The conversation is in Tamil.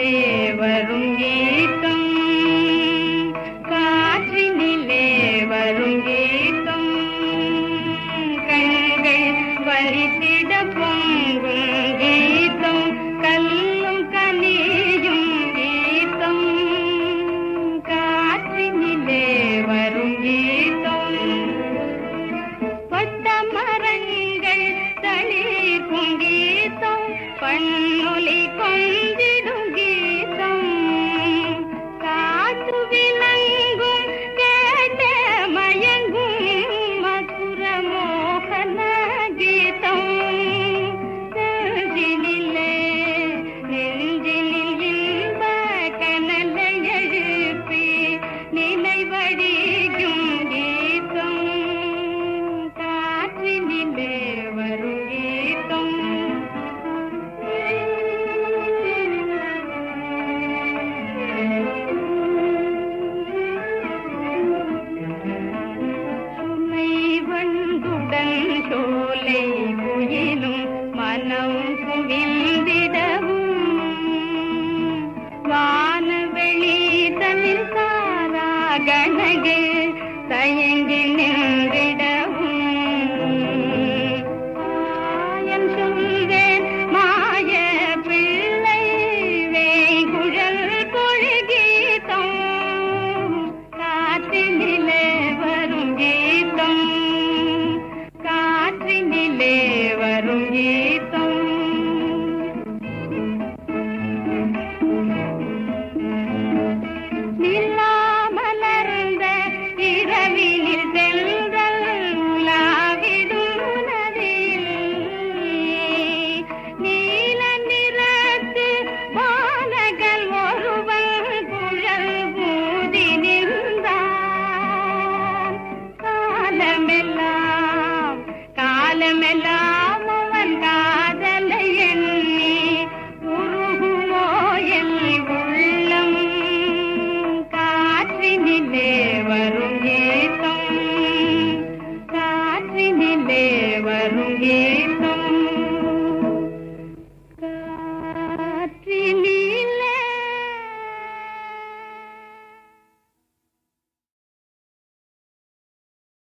காற்றினிலே வரும் கீதம். காற்றினிலே வரும் கீதம். கண்கள் வலித்திட பொங்கும் கீதம். கல்லும் கனியும் கீதம். காற்றினிலே வரும் கீதம். பட்ட மரங்கள் தளிர்க்கும் கீதம். பண்ணொலி அன்புடன் சோலை குயிலும் மனம் குவிந்திடவும். வானவெளி தமிழ் சாரா கணகு தயங்கி நின்றிடவும். ஆயம் சொல்வே உலகமெல்லாம் அவன் காதலை எண்ணி உருகுமோ என் உள்ளம். காற்றினிலே